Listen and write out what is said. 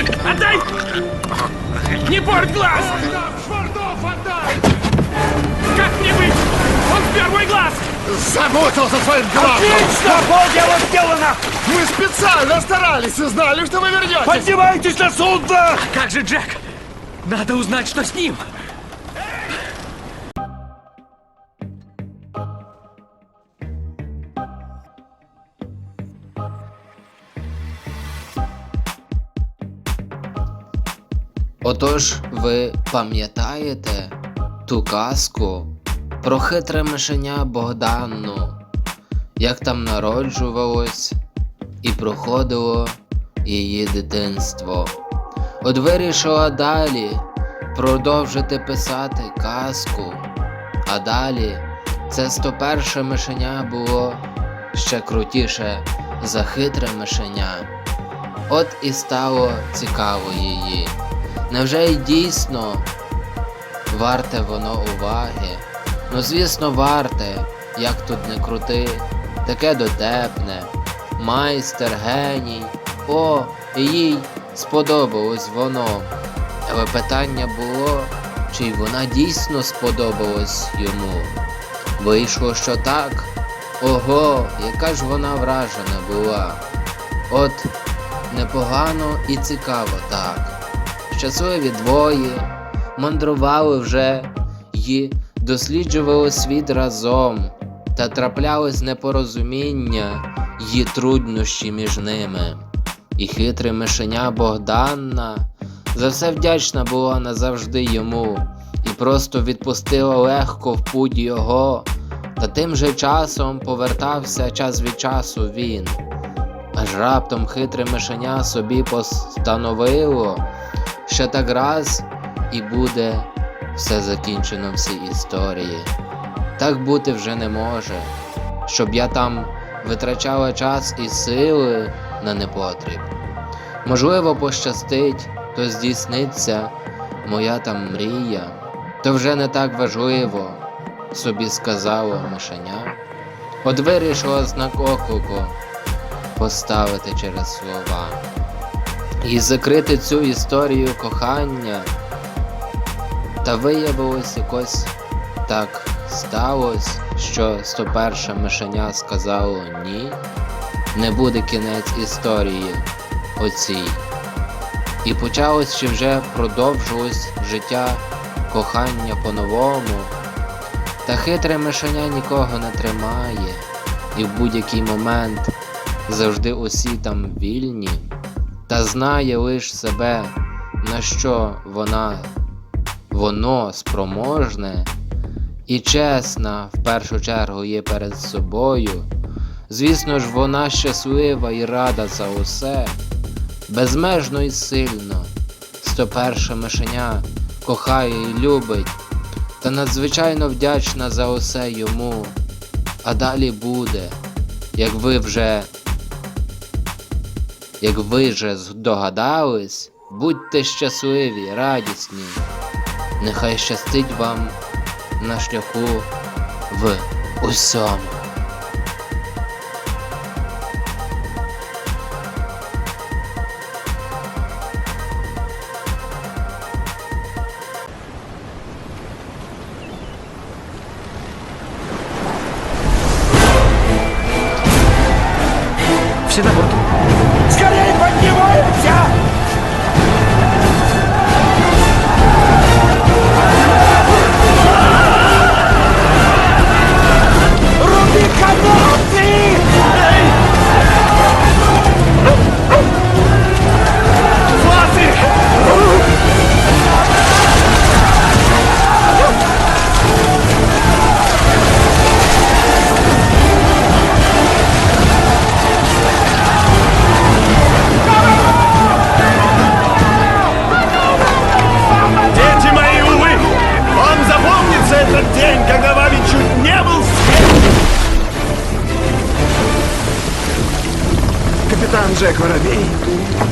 Отдай! Отдай! Не порт глаз! Швардов, отдай! Как мне быть? Он в первый глаз! Замотался своим глазом! Отлично! Пол дело сделано! Мы специально старались и знали, что вы вернетесь! Поднимайтесь на судно! А как же Джек? Надо узнать, что с ним! Отож, ви пам'ятаєте ту казку про хитре мишеня Богданну, як там народжувалось і проходило її дитинство. От вирішила далі продовжити писати казку, а далі це 101 мишеня було ще крутіше за хитре мишеня. От і стало цікаво її. Невже й дійсно варте воно уваги? Ну, звісно, варте, як тут не крути, таке дотепне, майстер, геній. О, їй сподобалось воно. Але питання було, чи вона дійсно сподобалась йому. Вийшло, що так. Ого, яка ж вона вражена була. От непогано і цікаво так. Щасливі двоє мандрували вже й досліджували світ разом, та траплялось непорозуміння й труднощі між ними. І хитре мишеня Богданна за все вдячна була назавжди йому і просто відпустила легко в путь його, та тим же часом повертався час від часу він. Аж раптом хитре мишеня собі постановило, що так раз і буде все закінчено всі історії. Так бути вже не може, щоб я там витрачала час і сили на непотріб. Можливо, пощастить, то здійсниться моя там мрія, то вже не так важливо, собі сказала мишеня. От вирішила знак оклику поставити через слова і закрити цю історію кохання. Та виявилось якось так сталося, що 101 мишеня сказало ні, не буде кінець історії оцій. І почалось чи вже продовжилось життя кохання по-новому. Та хитре мишеня нікого не тримає, і в будь-який момент завжди усі там вільні, та знає лиш себе, на що вона воно спроможне і чесна в першу чергу є перед собою. Звісно ж, вона щаслива і рада за усе, безмежно і сильно, 101 мишеня кохає і любить, та надзвичайно вдячна за усе йому. А далі буде, як ви вже, як ви вже здогадались, будьте щасливі, радісні. Нехай щастить вам на шляху в усьому. Все на борт! 加 agora vem.